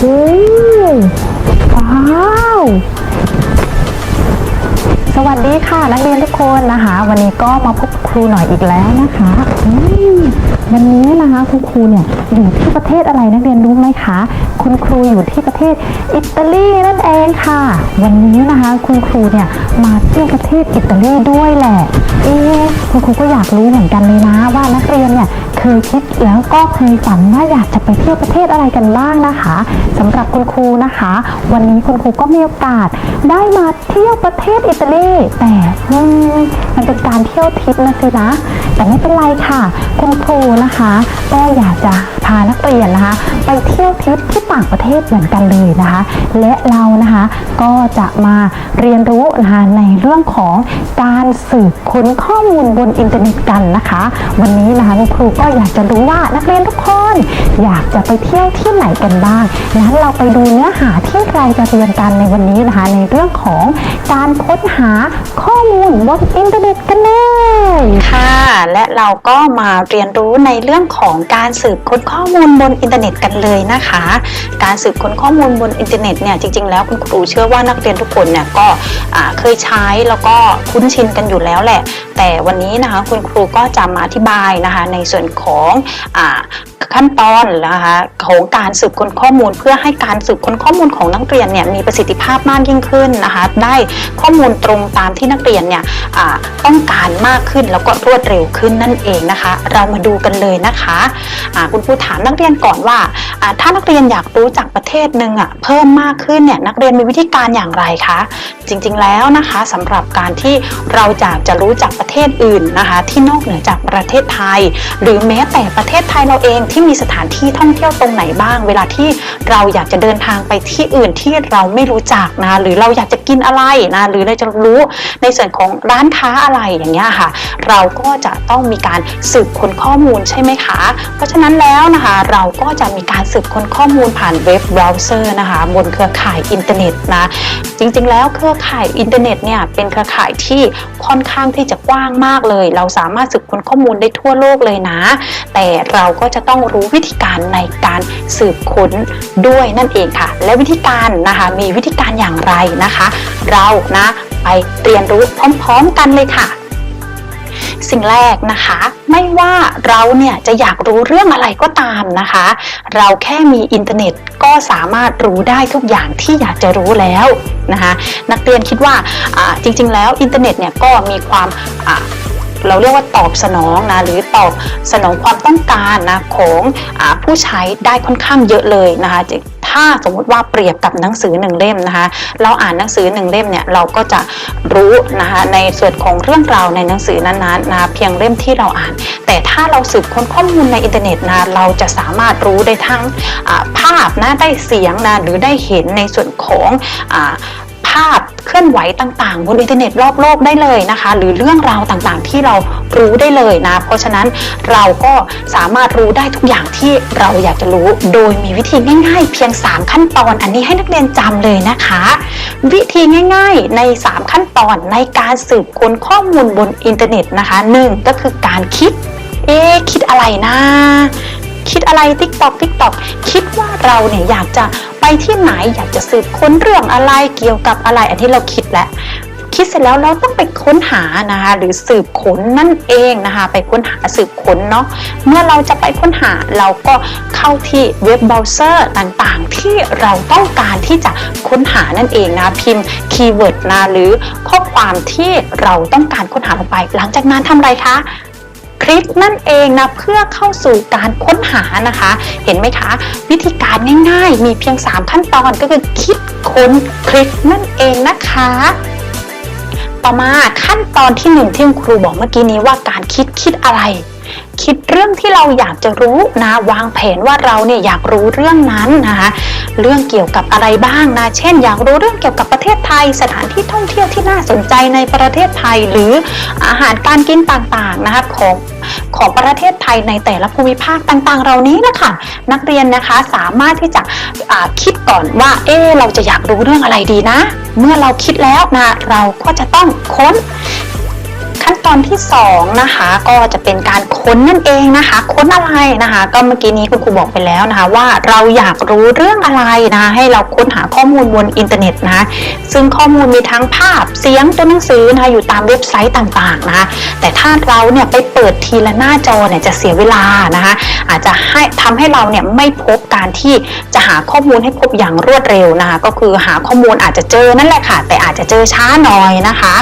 โอ้ว้าว สวัสดีค่ะนักเรียนทุกคนนะคะ วันนี้ก็มาพบครูหน่อยอีกแล้วนะคะวันนี้นะคะคุณครูเนี่ยอยู่ที่ประเทศอะไรนักเรียนรู้ไหมคะ คุณครูอยู่ที่ประเทศอิตาลีนั่นเองค่ะ วันนี้นะคะคุณครูเนี่ยมาเที่ยวประเทศอิตาลีด้วยแหละเอ๊คุณครูก็อยากรู้เหมือนกันเลยนะว่านักเรียนเนี่ยเคยคิดแล้วก็เคยฝันว่าอยากจะไปเที่ยวประเทศอะไรกันบ้างนะคะสำหรับคุณครูนะคะ วันนี้คุณครูก็มีโอกาสได้มาเที่ยวประเทศอิตาลีแต่อืมมันเป็นการเที่ยวทิปนะสินะแต่ไม่เป็นไรค่ะ คุณครูนะคะ ก็อยากจะานักเรียนนะคะ ไปเที่ยวทริปที่ต่างประเทศเหมือนกันเลยนะคะ และเรานะคะก็จะมาเรียนรู้นะคะในเรื่องของการสืบค้นข้อมูลบนอินเทอร์เน็ตกันนะคะ วันนี้นะคะคุณครูก็อยากจะรู้ว่านักเรียนทุกคน อยากจะไปเที่ยวที่ไหนกันบ้างงั้นเราไปดูเนื้อหาที่เราจะเรียนกันในวันนี้นะคะ ในเรื่องของการค้นหาข้อมูลบนอินเทอร์เน็ตกันเลยค่ะ และเราก็มาเรียนรู้ในเรื่องของการสืบค้นข้อมูลบนอินเทอร์เน็ตกันเลยนะคะ การสืบค้นข้อมูลบนอินเทอร์เน็ตเนี่ยจริง ๆ แล้วคุณครูเชื่อว่านักเรียนทุกคนเนี่ยก็เคยใช้แล้วก็คุ้นชินกันอยู่แล้วแหละแต่วันนี้นะคะคุณครูก็จะมาอธิบายนะคะในส่วนของอ ขั้นตอนนะคะของการสืบค้นข้อมูล เพื่อให้การสืบค้นข้อมูลของนักเรียนเนี่ยมีประสิทธิภาพมากยิ่งขึ้นนะคะได้ข้อมูลตรงตามที่นักเรียนเนี่ยต้องการมากขึ้นแล้วก็รวดเร็วขึ้นนั่นเองนะคะ เรามาดูกันเลยนะคะอ่าคุณครูถามนักเรียนก่อนว่า ถ้านักเรียนอยากรู้จากประเทศหนึ่งอะเพิ่มมากขึ้นเนี่ยนักเรียนมีวิธีการอย่างไรคะจริงๆแล้วนะคะสำหรับการที่เราอยากจะรู้จักประเทศอื่นนะคะ ที่นอกเหนือจากประเทศไทย หรือแม้แต่ประเทศไทยเราเองที่ที่มีสถานที่ท่องเที่ยวตรงไหนบ้าง เวลาที่เราอยากจะเดินทางไปที่อื่นที่เราไม่รู้จักนะ หรือเราอยากจะ กินอะไรนะหรือเราจะรู้ในส่วนของร้านค้าอะไรอย่างเงี้ยค่ะ เราก็จะต้องมีการสืบค้นข้อมูลใช่ไหมคะ เพราะฉะนั้นแล้วนะคะเราก็จะมีการสืบค้นข้อมูลผ่านเว็บเบราว์เซอร์นะคะบนเครือข่ายอินเทอร์เน็ตนะจริงๆ แล้วเครือข่ายอินเทอร์เน็ตเนี่ยเป็นเครือข่ายที่ค่อนข้างที่จะกว้างมากเลย เราสามารถสืบค้นข้อมูลได้ทั่วโลกเลยนะ แต่เราก็จะต้องรู้วิธีการในการสืบค้นด้วยนั่นเองค่ะ และวิธีการนะคะมีวิธีการอย่างไรนะคะเรานะ ไปเรียนรู้พร้อมๆกันเลยค่ะ สิ่งแรกนะคะ ไม่ว่าเราเนี่ยจะอยากรู้เรื่องอะไรก็ตามนะคะ เราแค่มีอินเทอร์เน็ตก็สามารถรู้ได้ทุกอย่างที่อยากจะรู้แล้วนะคะนักเรียนคิดว่าจริง ๆ แล้วอินเทอร์เน็ตเนี่ยก็มีความเราเรียกว่าตอบสนองนะหรือตอบสนองความต้องการนะของอผู้ใช้ได้ค่อนข้างเยอะเลยนะคะ ถ้าสมมติว่าเปรียบกับหนังสือหนึ่งเล่มนะคะ เราอ่านหนังสือหนึ่งเล่มเนี่ยเราก็จะรู้นะคะในส่วนของเรื่องราวในหนังสือนั้นๆนะคะเพียงเล่มที่เราอ่าน แต่ถ้าเราสืบค้นข้อมูลในอินเทอร์เน็ตนะเราจะสามารถรู้ได้ทั้งภาพนะได้เสียงนะหรือได้เห็นในส่วนของาพเคลื่อนไหวต่างๆ บนอินเทอร์เน็ตรอบโลกได้เลยนะคะ หรือเรื่องราวต่างๆ ที่เรารู้ได้เลยนะ เพราะฉะนั้นเราก็สามารถรู้ได้ทุกอย่างที่เราอยากจะรู้ โดยมีวิธีง่าย ๆ เพียง 3 ขั้นตอน อันนี้ให้นักเรียนจำเลยนะคะ วิธีง่าย ๆ ใน 3 ขั้นตอนในการสืบค้นข้อมูลบนอินเทอร์เน็ตนะคะหนึ่งก็คือการคิด เอ๊คิดอะไรนะคิดอะไรติ๊กตอกติ๊กตอกคิดว่าเราเนี่ยอยากจะ ไปที่ไหนอยากจะสืบค้นเรื่องอะไรเกี่ยวกับอะไร อันที่เราคิดแล้วคิดเสร็จแล้วเราต้องไปค้นหานะคะหรือสืบค้นนั่นเองนะคะ ไปค้นหาสืบค้นเนาะเมื่อเราจะไปค้นหาเราก็เข้าที่เว็บเบราว์เซอร์ต่างๆ ที่เราต้องการที่จะค้นหานั่นเองนะพิมพ์คีย์เวิร์ดนะหรือข้อความที่เราต้องการค้นหาลงไป หลังจากนั้นทำไรคะ คลิกนั่นเองนะเพื่อเข้าสู่การค้นหานะคะ เห็นไหมคะ วิธีการง่ายๆ มีเพียง 3 ขั้นตอนก็คือคิดค้นคลิกนั่นเองนะคะ ต่อมาขั้นตอนที่หนึ่งที่ครูบอกเมื่อกี้นี้ว่าการคิดคิดอะไร คิดเรื่องที่เราอยากจะรู้นะวางแผนว่าเราเนี่ยอยากรู้เรื่องนั้นนะคะเรื่องเกี่ยวกับอะไรบ้างนะ เช่น อยากรู้เรื่องเกี่ยวกับประเทศไทย สถานที่ท่องเที่ยวที่น่าสนใจในประเทศไทย หรืออาหารการกินต่างๆนะคะของของประเทศไทยในแต่ละภูมิภาคต่างๆ เหล่านี้นะคะนักเรียนนะคะสามารถที่จะคิดก่อนว่า เออเราจะอยากรู้เรื่องอะไรดีนะ เมื่อเราคิดแล้วนะเราก็จะต้องค้นขั้น ตอนที่สองนะคะ ก็จะเป็นการค้นนั่นเองนะคะ ค้นอะไรนะคะ ก็เมื่อกี้นี้คุณครูบอกไปแล้วนะคะ ว่าเราอยากรู้เรื่องอะไรนะคะให้เราค้นหาข้อมูลบนอินเทอร์เน็ตนะคะซึ่งข้อมูลมีทั้งภาพเสียงตัวหนังสือนะคะอยู่ตามเว็บไซต์ต่างๆนะคะแต่ถ้าเราเนี่ยไปเปิดทีละหน้าจอเนี่ยจะเสียเวลานะคะอาจจะให้ทำให้เราเนี่ยไม่พบการที่จะหาข้อมูลให้พบอย่างรวดเร็วนะคะก็คือหาข้อมูลอาจจะเจอนั่นแหละค่ะ แต่อาจจะเจอช้าหน่อยนะคะ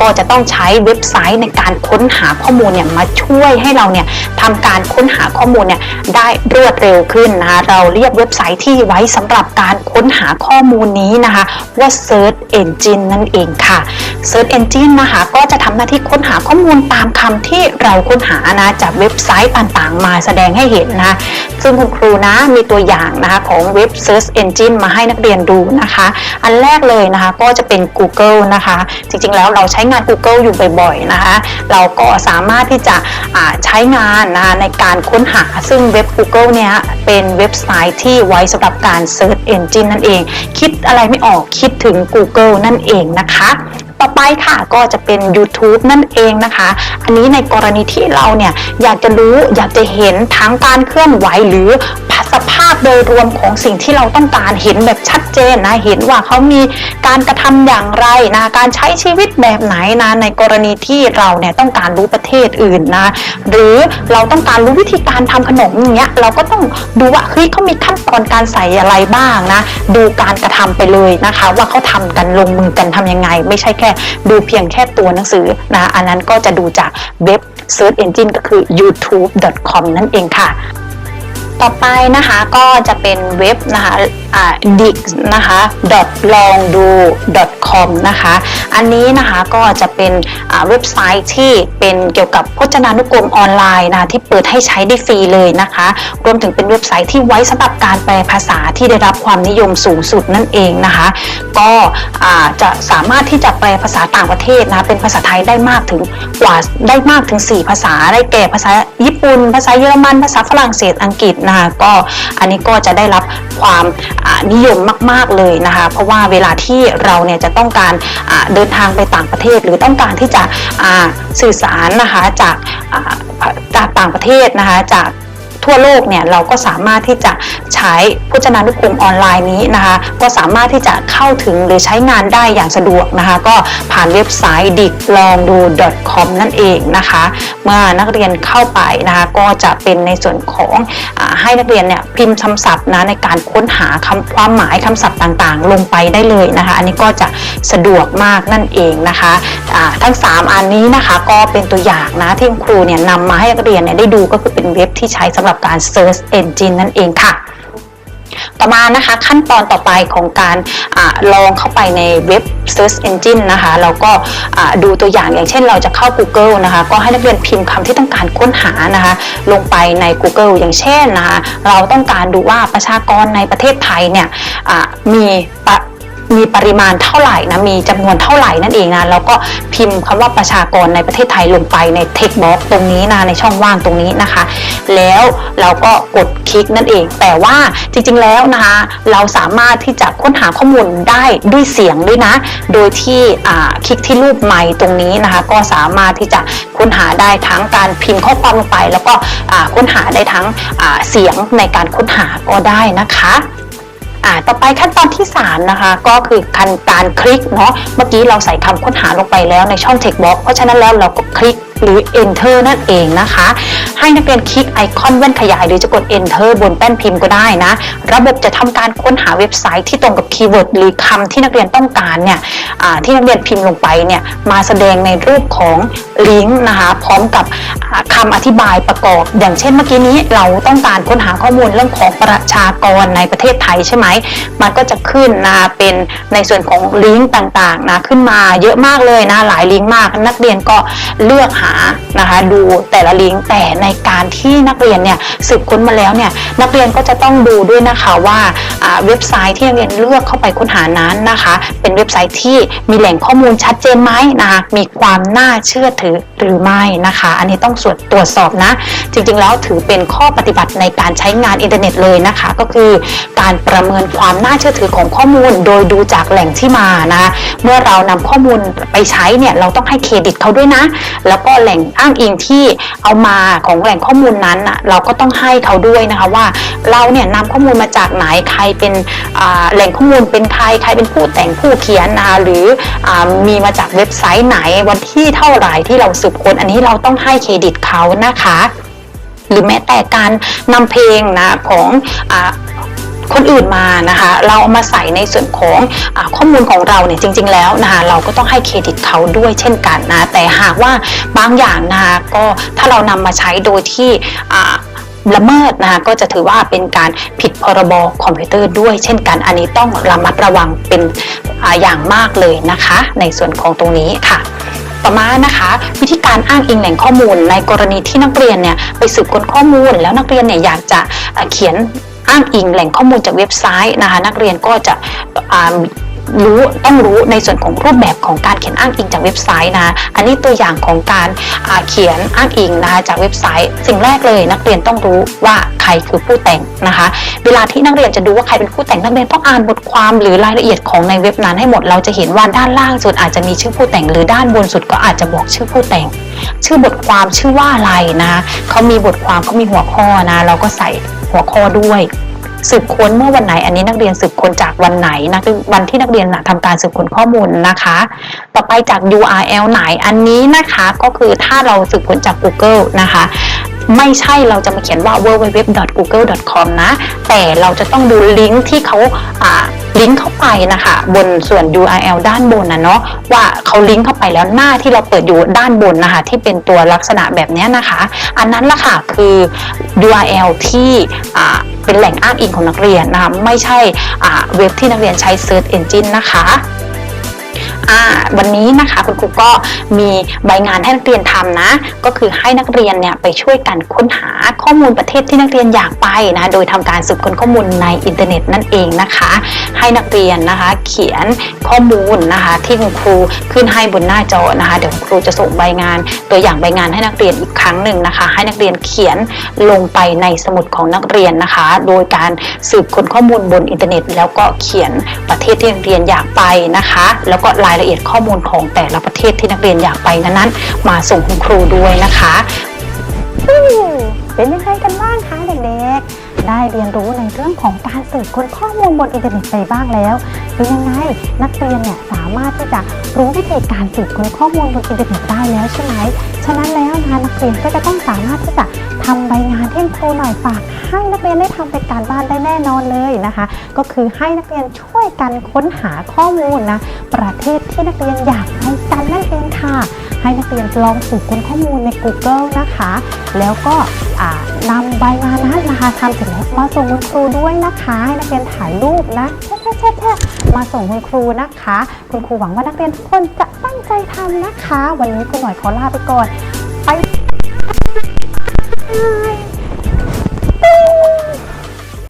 ก็จะต้องใช้เว็บไซต์ในการค้นหาข้อมูลเนี่ยมาช่วยให้เราเนี่ยทำการค้นหาข้อมูลเนี่ยได้รวดเร็วขึ้นนะคะเราเรียกเว็บไซต์ที่ไว้สำหรับการค้นหาข้อมูลนี้นะคะว่า Search Engine นั่นเองค่ะ Search Engine นะคะก็จะทำหน้าที่ค้นหาข้อมูลตามคำที่เราค้นหานะจากเว็บไซต์ต่างๆ มาแสดงให้เห็นนะซึ่งคุณครูนะมีตัวอย่างนะคะของเว็บ Search Engine มาให้นักเรียนดูนะคะ อันแรกเลยนะคะก็จะเป็น Google นะคะ จริงๆแล้วเราใช้งาน Google อยู่บ่อยๆนะคะเราก็สามารถที่จะใช้งานนะคะในการค้นหาซึ่งเว็บ Google เนี่ยเป็นเว็บไซต์ที่ไว้สำหรับการ Search Engine นั่นเอง คิดอะไรไม่ออกคิดถึง Google นั่นเองนะคะต่อไปค่ะก็จะเป็น YouTube นั่นเองนะคะ อันนี้ในกรณีที่เราเนี่ยอยากจะรู้อยากจะเห็นทั้งการเคลื่อนไหวหรือ สภาพโดยรวมของสิ่งที่เราต้องการเห็นแบบชัดเจนนะเห็นว่าเขามีการกระทำอย่างไรนะการใช้ชีวิตแบบไหนนะในกรณีที่เราเนี่ยต้องการรู้ประเทศอื่นนะหรือเราต้องการรู้วิธีการทำขนมอย่างเงี้ยเราก็ต้องดูว่าเฮ้ยเขามีขั้นตอนการใส่อะไรบ้างนะดูการกระทำไปเลยนะคะ ว่าเขาทำกันลงมือกันทำยังไง ไม่ใช่แค่ ดูเพียงแค่ตัวหนังสือนะอันนั้นก็จะดูจากเว็บ Search Engine ก็คือ youtube.com นั่นเองค่ะ ต่อไปนะคะก็จะเป็นเว็บนะคะอ่า dix นะคะ longdo com นะคะ อันนี้นะคะก็จะเป็นเว็บไซต์ที่เป็นเกี่ยวกับพจนานุกรมออนไลน์นะคะที่เปิดให้ใช้ได้ฟรีเลยนะคะ รวมถึงเป็นเว็บไซต์ที่ไว้สำหรับการแปลภาษาที่ได้รับความนิยมสูงสุดนั่นเองนะคะ ก็จะสามารถที่จะแปลภาษาต่างประเทศนะะเป็นภาษาไทยได้มากถึงกว่าได้มากถึง 4 ภาษาได้แก่ภาษาญี่ปุ่น ภาษาเยอรมัน ภาษาฝรั่งเศสอังกฤษนะคะก็อันนี้ก็จะได้รับความนิยมมาก ๆเลยนะคะ เพราะว่าเวลาที่เราเนี่ยจะต้องการเดินทางไปต่างประเทศ หรือต้องการที่จะสื่อสารนะคะจากจากต่างประเทศนะคะจากทั่วโลกเนี่ยเราก็สามารถที่จะ ใช้พจนานุกรมออนไลน์นี้นะคะ ก็สามารถที่จะเข้าถึงหรือใช้งานได้อย่างสะดวกนะคะ ก็ผ่านเว็บไซต์ d i c l o n g d o com นั่นเองนะคะ เมื่อนักเรียนเข้าไปนะคะ ก็จะเป็นในส่วนของอให้นักเรียนเนี่ยพิมพ์คำศัพท์นะในการค้นหาคำความหมายคำศัพท์ต่างๆ ลงไปได้เลยนะคะ อันนี้ก็จะสะดวกมากนั่นเองนะคะอ่าทั้ง 3 อันนี้นะคะก็เป็นตัวอย่างนะที่คุณครูเนี่ยนำมาให้นักเรียนเนี่ยได้ดูก็คือเป็นเว็บที่ใช้สำหรับการ Search Engine นั่นเองค่ะ ต่อมานะคะขั้นตอนต่อไปของการอลองเข้าไปในเว็บ Search Engine นะคะเราก็ดูตัวอย่างอย่างเช่นเราจะเข้า Google นะคะ ก็ให้นักเรียนพิมพ์คำที่ต้องการค้นหานะคะ ลงไปใน Google อย่างเช่นนะคะเราต้องการดูว่าประชากรในประเทศไทยเนี่ยมีปะ มีปริมาณเท่าไหร่นะมีจำนวนเท่าไหร่นั่นเองนะแล้วก็พิมพ์คำว่าประชากรในประเทศไทยลงไปใน text box ตรงนี้นะในช่องว่างตรงนี้นะคะ แล้วเราก็กดคลิกนั่นเอง แต่ว่าจริงๆแล้วนะคะ เราสามารถที่จะค้นหาข้อมูลได้ด้วยเสียงด้วยนะ โดยที่คลิกที่รูปไมค์ตรงนี้นะคะ ก็สามารถที่จะค้นหาได้ทั้งการพิมพ์ข้อความลงไป แล้วก็ค้นหาได้ทั้งเสียงในการค้นหาก็ได้นะคะ อ่าต่อไปขั้นตอนที่ 3 นะคะ ก็คือการการคลิกเนาะเมื่อกี้เราใส่คำค้นหาลงไปแล้วในช่อง text box เพราะฉะนั้นแล้วเราก็คลิก หรือ enter นั่นเองนะคะ ให้นักเรียนคลิกไอคอนแว่นขยาย หรือจะกด enter บนแป้นพิมพ์ก็ได้นะ ระบบจะทำการค้นหาเว็บไซต์ที่ตรงกับคีย์เวิร์ดหรือคำที่นักเรียนต้องการเนี่ยที่นักเรียนพิมพ์ลงไปเนี่ยมาแสดงในรูปของลิงก์นะคะพร้อมกับอ่าคำอธิบายประกอบ อย่างเช่นเมื่อกี้นี้เราต้องการค้นหาข้อมูลเรื่องของประชากรในประเทศไทยใช่ไหม มันก็จะขึ้นนะเป็นในส่วนของลิงก์ต่างๆนะขึ้นมาเยอะมากเลยนะหลายลิงก์มาก นักเรียนก็เลือกหานะคะ ดูแต่ละลิงก์แต่ในการที่นักเรียนเนี่ยสืบค้นมาแล้วเนี่ยนักเรียนก็จะต้องดูด้วยนะคะว่าเว็บไซต์ที่นักเรียนเลือกเข้าไปค้นหานั้นนะคะ เป็นเว็บไซต์ที่มีแหล่งข้อมูลชัดเจนไหมนะคะมีความน่าเชื่อถือหรือไม่นะคะ อันนี้ต้องสวนตรวจสอบนะ จริงๆแล้วถือเป็นข้อปฏิบัติในการใช้งานอินเทอร์เน็ตเลยนะคะ ก็คือการประเมินความน่าเชื่อถือของข้อมูล โดยดูจากแหล่งที่มานะคะเมื่อเรานำข้อมูลไปใช้เนี่ยเราต้องให้เครดิตเขาด้วยนะ แล้วก็แหล่งอ้างอิงที่เอามาของแหล่งข้อมูลนั้นน่ะเราก็ต้องให้เขาด้วยนะคะว่า เราเนี่ยนำข้อมูลมาจากไหนใครเป็นแหล่งข้อมูลเป็นใครใครเป็นผู้แต่งผู้เขียนนะคะหรืออมีมาจากเว็บไซต์ไหนวันที่เท่าไหร่ที่เราสืบค้นอันนี้เราต้องให้เครดิตเขานะคะ หรือแม้แต่การนำเพลงนะของอ คนอื่นมานะคะ เราเอามาใส่ในส่วนของอข้อมูลของเราเนี่ยจริง ๆ แล้วนะคะเราก็ต้องให้เครดิตเขาด้วยเช่นกันนะแต่หากว่าบางอย่างนะคะก็ถ้าเรานำมาใช้โดยที่ละเมิดนะคะก็จะถือว่าเป็นการผิดพรบคอมพิวเตอร์ด้วยเช่นกัน อันนี้ต้องระมัดระวังเป็นออย่างมากเลยนะคะ ในส่วนของตรงนี้ค่ะต่อมานะคะวิธีการอ้างอิงแหล่งข้อมูลในกรณีที่นักเรียนเนี่ยไปสืบค้นข้อมูล แล้วนักเรียนเนี่ยอยากจะเขียน อ้างอิงแหล่งข้อมูลจากเว็บไซต์นะคะ นักเรียนก็จะรู้ต้องรู้ในส่วนของรูปแบบของการเขียนอ้างอิงจากเว็บไซต์นะอันนี้ตัวอย่างของการเขียนอ้างอิงนะคะจากเว็บไซต์ สิ่งแรกเลยนักเรียนต้องรู้ว่าใครคือผู้แต่งนะคะ เวลาที่นักเรียนจะดูว่าใครเป็นผู้แต่งนักเรียนต้องอ่านบทความหรือรายละเอียดของในเว็บนั้นให้หมดเราจะเห็นว่าด้านล่างสุดอาจจะมีชื่อผู้แต่ง หรือด้านบนสุดก็อาจจะบอกชื่อผู้แต่ง ชื่อบทความชื่อว่าอะไรนะเขามีบทความเขามีหัวข้อนะ เราก็ใส่ หัวข้อด้วย สืบค้นเมื่อวันไหน อันนี้นักเรียนสืบค้นจากวันไหนนะวันที่นักเรียนนะทำการสืบค้นข้อมูลนะคะ ต่อไปจาก URL ไหนอันนี้นะคะก็คือถ้าเราสืบค้นจาก Google นะคะไม่ใช่เราจะมาเขียนว่า www.google.com นะ แต่เราจะต้องดูลิงก์ที่เขาอ่า ลิงก์เข้าไปนะคะ บนส่วน URL ด้านบนนะเนาะว่าเขาลิงก์เข้าไปแล้วหน้าที่เราเปิดอยู่ด้านบนนะคะ ที่เป็นตัวลักษณะแบบนี้นะคะ อันนั้นละค่ะคือ URL ที่เป็นแหล่งอ้างอิงของนักเรียนนะคะไม่ใช่เว็บที่นักเรียนใช้ Search Engine นะคะวันนี้นะคะคุณครูก็มีใบงานให้นักเรียนทำนะ ก็คือให้นักเรียนเนี่ยไปช่วยกันค้นหาข้อมูลประเทศที่นักเรียนอยากไปนะ โดยทำการสืบค้นข้อมูลในอินเทอร์เน็ตนั่นเองนะคะ ให้นักเรียนนะคะ เขียนข้อมูลนะคะ ที่คุณครูขึ้นให้บนหน้าจอนะคะ เดี๋ยวคุณครูจะส่งใบงาน ตัวอย่างใบงานให้นักเรียนอีกครั้งหนึ่งนะคะ ให้นักเรียนเขียนลงไปในสมุดของนักเรียนนะคะ โดยการสืบค้นข้อมูลบนอินเทอร์เน็ต แล้วก็เขียนประเทศที่นักเรียนอยากไปนะคะ แล้วก็รายละเอียดข้อมูลของแต่ละประเทศที่นักเรียนอยากไปนั้นๆมาส่งคุณครูด้วยนะคะเป็นยังไงกัน ได้เรียนรู้ในเรื่องของการสืบค้นข้อมูลบนอินเทอร์เน็ตไปบ้างแล้วเป็นยังไงนักเรียนเนี่ยสามารถที่จะรู้วิธีการสืบค้นข้อมูลบนอินเทอร์เน็ตได้แล้วใช่ไหมฉะนั้นแล้วนะคะนักเรียนก็จะต้องสามารถที่จะทำใบงานที่ครูหน่อยฝากให้นักเรียนได้ทำเป็นการบ้านได้แน่นอนเลยนะคะ ก็คือให้นักเรียนช่วยกันค้นหาข้อมูลนะประเทศที่นักเรียนอยากไปกันนั่นเองค่ะ ให้นักเรียนลองสืบค้นข้อมูลใน Google นะคะ แล้วก็นำใบงานนั้นะคะทำเสร็จแล้วมาส่งคุณครูด้วยนะคะ ให้นักเรียนถ่ายรูปนะแช่แช่มาส่งคุณครูนะคะ คุณครูหวังว่านักเรียนทุกคนจะตั้งใจทำนะคะ วันนี้ครูหน่อยขอลาไปก่อนไป